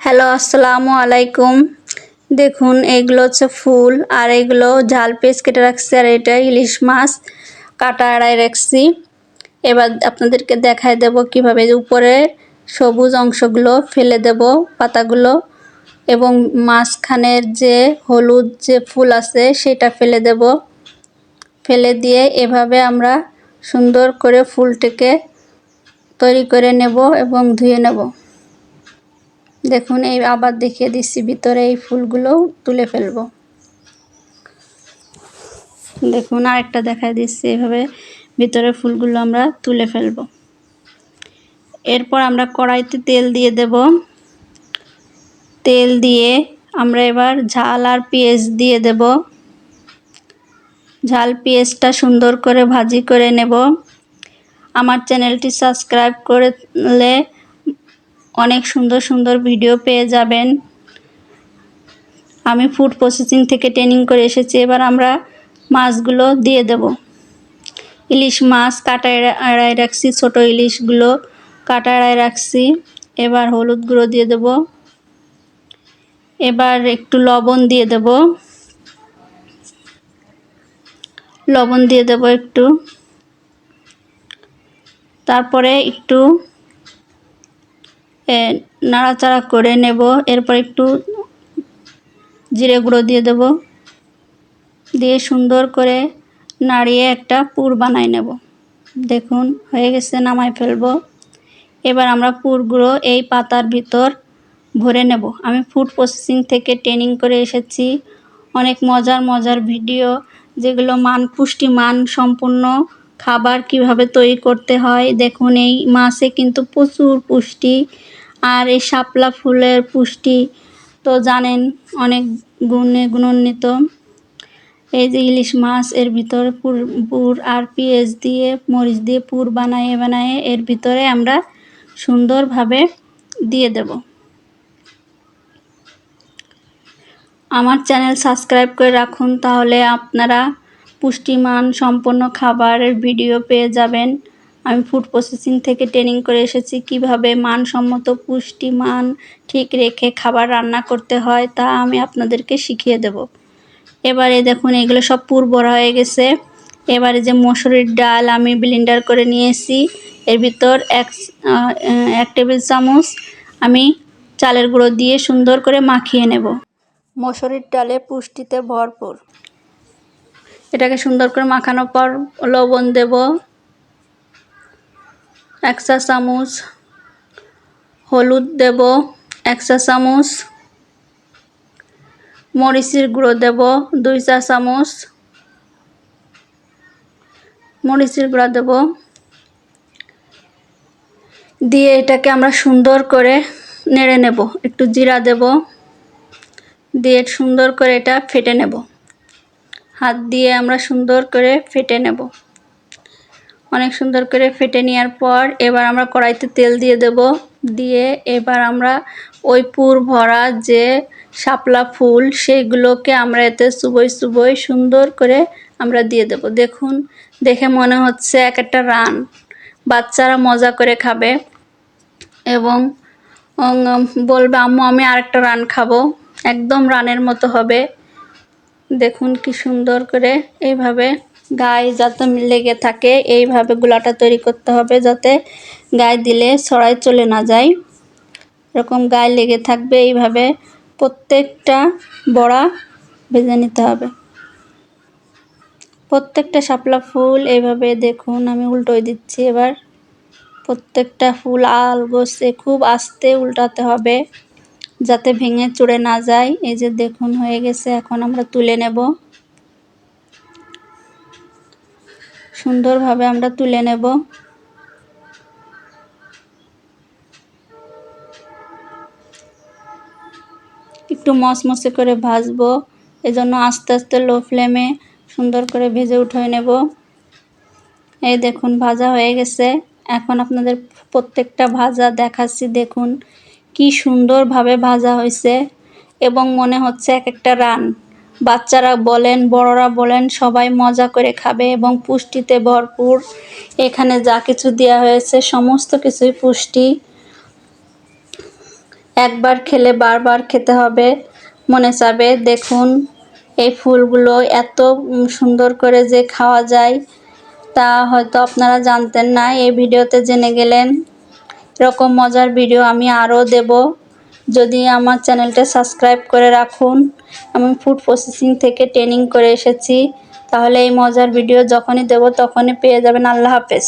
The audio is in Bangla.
হ্যালো, আসসালামু আলাইকুম। দেখুন, এগুলো হচ্ছে ফুল আর এগুলো ঝাল পেস্ট কেটে রাখছি আর এটা ইলিশ মাছ কাটা আড়াই রাখছি। এবার আপনাদেরকে দেখায় দেব কীভাবে উপরে সবুজ অংশগুলো ফেলে দেব পাতাগুলো এবং মাঝখানের যে হলুদ যে ফুল আছে সেটা ফেলে দেব। ফেলে দিয়ে এভাবে আমরা সুন্দর করে ফুলটিকে তৈরি করে নেব এবং ধুয়ে নেব। দেখুন, এই আবার দেখিয়ে দিচ্ছি, ভিতরে এই ফুলগুলো তুলে ফেলব। দেখুন, আরেকটা দেখায় দিচ্ছি, এভাবে ভিতরে ফুলগুলো আমরা তুলে ফেলব। এরপর আমরা কড়াইতে তেল দিয়ে দেব। তেল দিয়ে আমরা এবার ঝাল আর পেঁয়াজ দিয়ে দেব। ঝাল, পেঁয়াজটা সুন্দর করে ভাজি করে নেব। আমার চ্যানেলটি সাবস্ক্রাইব করলে অনেক সুন্দর সুন্দর ভিডিও পেয়ে যাবেন। আমি ফুড প্রসেসিং থেকে ট্রেনিং করে এসেছি, এবার আমরা মাছগুলো দিয়ে দেব। ইলিশ মাছ কাটা এড়াই রাখছি, ছোটো ইলিশগুলো কাটা এড়াই রাখছি। এবার হলুদ গুঁড়ো দিয়ে দেব। এবার একটু লবণ দিয়ে দেব। লবণ দিয়ে দেব একটু। তারপরে একটু নাড়াচাড়া করে নেব। এরপর একটু জিরে গুঁড়ো দিয়ে দেব। দিয়ে সুন্দর করে নাড়িয়ে একটা পুর বানাই নেব। দেখুন, হয়ে গেছে নামাই ফেলব। এবার আমরা পুরগুলো এই পাতার ভিতর ভরে নেব। আমি ফুড প্রসেসিং থেকে ট্রেনিং করে এসেছি। অনেক মজার মজার ভিডিও, যেগুলো মান, পুষ্টি মান সম্পূর্ণ খাবার কীভাবে তৈরি করতে হয়, দেখুন, এই মাছে কিন্তু প্রচুর পুষ্টি আর এই শাপলা ফুলের পুষ্টি তো জানেন, অনেক গুণে গুণান্বিত। এই যে ইলিশ মাছ, এর ভিতরে পুর পুর আর পেঁয়াজ দিয়ে, মরিচ দিয়ে পুর বানায়ে বানায়ে এর ভিতরে আমরা সুন্দরভাবে দিয়ে দেব। আমার চ্যানেল সাবস্ক্রাইব করে রাখুন, তাহলে আপনারা পুষ্টিমান সম্পন্ন খাবারের ভিডিও পেয়ে যাবেন। আমি ফুড প্রসেসিং থেকে ট্রেনিং করে এসেছি। কীভাবে মানসম্মত পুষ্টি মান ঠিক রেখে খাবার রান্না করতে হয় তা আমি আপনাদেরকে শিখিয়ে দেব। এবারে দেখুন, এগুলো সব পুর বড়া হয়ে গেছে। এবারে যে মসুরির ডাল আমি ব্লিন্ডার করে নিয়েছি। এর ভিতর এক এক টেবিল চামচ আমি চালের গুঁড়ো দিয়ে সুন্দর করে মাখিয়ে নেব। মসুরির ডালে পুষ্টিতে ভরপুর। এটাকে সুন্দর করে মাখানোর পর লবণ দেব। এক চা চামচ, হলুদ দেব এক চা চামচ, মরিচের গুঁড়ো দেব, দুই চা চামচ, মরিচের গুঁড়া দেব। দিয়ে এটাকে আমরা সুন্দর করে নেড়ে নেব। একটু জিরা দেব। দিয়ে সুন্দর করে এটা ফেটে নেব। হাত দিয়ে আমরা সুন্দর করে ফেটে নেব। অনেক সুন্দর করে ফেটে নেওয়ার পর এবার আমরা কড়াইতে তেল দিয়ে দেব। দিয়ে এবার আমরা ওই পুর ভরা যে শাপলা ফুল সেইগুলোকে আমরা এতে চুবই চুবই সুন্দর করে আমরা দিয়ে দেব। দেখুন, দেখে মনে হচ্ছে এক একটা রান। বাচ্চারা মজা করে খাবে এবং বলবে, আম্মু, আমি আরেকটা রান খাব। একদম রানের মতো হবে। দেখুন কি সুন্দর করে এইভাবে গায়ে যাতে লেগে থাকে, এইভাবে গোলাটা তৈরি করতে হবে যাতে গায়ে দিলে ছড়াই চলে না যায়। এরকম গায়ে লেগে থাকবে, এইভাবে প্রত্যেকটা বড়া ভেজে নিতে হবে। প্রত্যেকটা শাপলা ফুল এইভাবে দেখুন, আমি উল্টোই দিচ্ছি এবার। প্রত্যেকটা ফুল আল গোসে খুব আস্তে উল্টাতে হবে যাতে ভেঙে চড়ে না যায়। এই যে দেখুন, হয়ে গেছে, এখন আমরা তুলে নেব। সুন্দরভাবে আমরা তুলে নেব। একটু মসমসে করে ভাজবো, এজন্য আস্তে আস্তে লো ফ্লেমে সুন্দর করে ভেজে উঠে নেব। এই দেখুন, ভাজা হয়ে গেছে। এখন আপনাদের প্রত্যেকটা ভাজা দেখাচ্ছি, দেখুন। কি সুন্দরভাবে ভাজা হয়েছে এবং মনে হচ্ছে এক একটা রান। বাচ্চারা বলেন, বড়রা বলেন, সবাই মজা করে খাবে এবং পুষ্টিতে ভরপুর। এখানে যা কিছু দেওয়া হয়েছে, সমস্ত কিছুই পুষ্টি। একবার খেলে বারবার খেতে হবে, মনে চাবে, দেখুন, এই ফুলগুলো এত সুন্দর করে যে খাওয়া যায়, তা হয়তো আপনারা জানতেন না। এই ভিডিওতে জেনে গেলেন, এরকম মজার ভিডিও আমি আরও দেব। যদি আমার চ্যানেলটা সাবস্ক্রাইব করে রাখুন। আমি ফুড প্রসেসিং থেকে ট্রেনিং করে এসেছি। তাহলে এই মজার ভিডিও যখনই দেবো তখনই পেয়ে যাবেন। আল্লাহ হাফেজ।